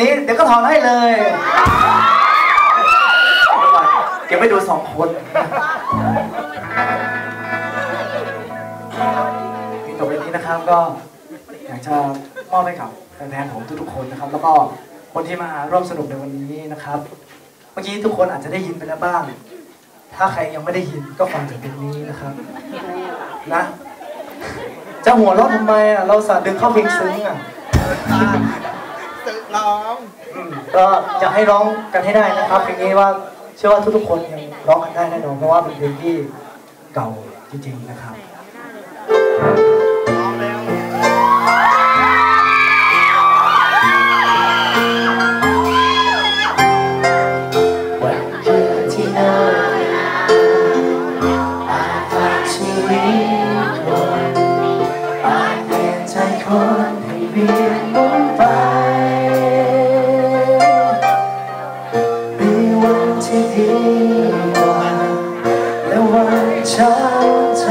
นี่เดี๋ยวก็ถอนให้เลยเก็บไว้ดูสองคนที่ต่อไปนี้นะครับก็อยากจะมอบให้กับแฟนๆผมทุกๆคนนะครับ แล้วก็คนที่มาร่วมสนุกในวันนี้นะครับ เมื่อกี้ทุกคนอาจจะได้ยินไปแล้วบ้าง ถ้าใครยังไม่ได้ยินก็ฟังจากเพลงนี้นะครับนะจะหัวเราะทำไมอะเราสาดึงเข้าเพลงซึ้งอะ ตึกน้องอืมก็อยากให้ร้องกันให้ได้นะครับเพลงนี้ว่าเชื่อว่าทุกๆคนยังร้องกันได้แน่นอนเพราะว่าเป็นเพลงที่เก่าจริงๆนะครับ ว่าและวันช้าใจ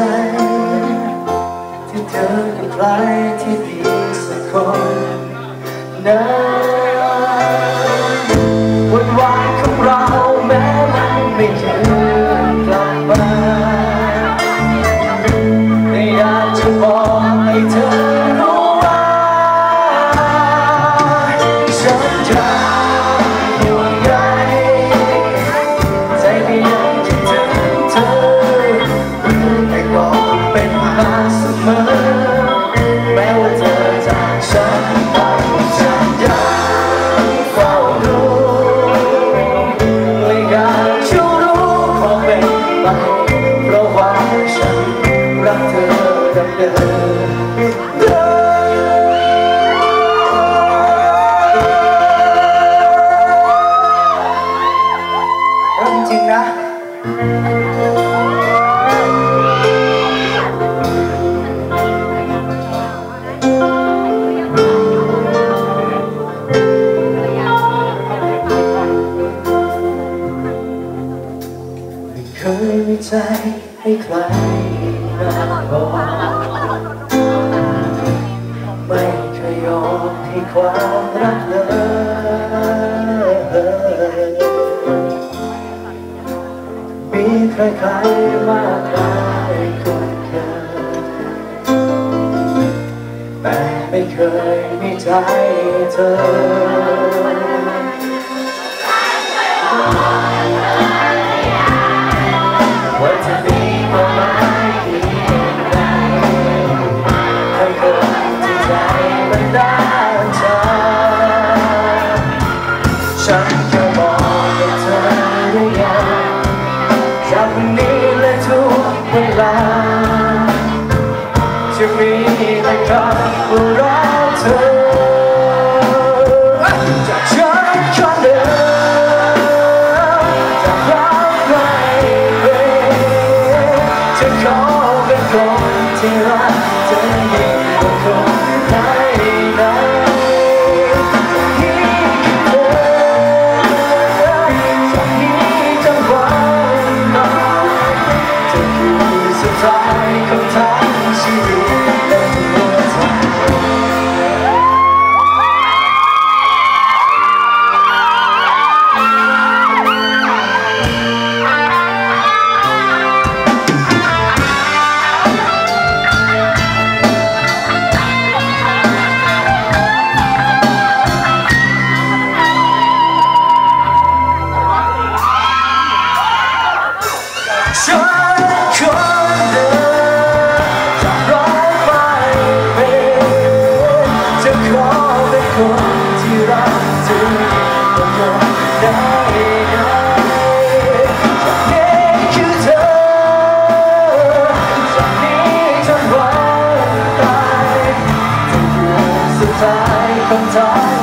ที่เธอกับใครที่ดีสักคนนั้นวันวานของเราแม้มันไม่ยืนกลับมาแต่อยากจะบอกให้เธอ เคยมีใจให้ใครมาบอกไม่เคยยอมให้ความรักเลยมีใครใครๆมากมายคนเคยแต่ไม่เคยมีใจเธอ 的证 아.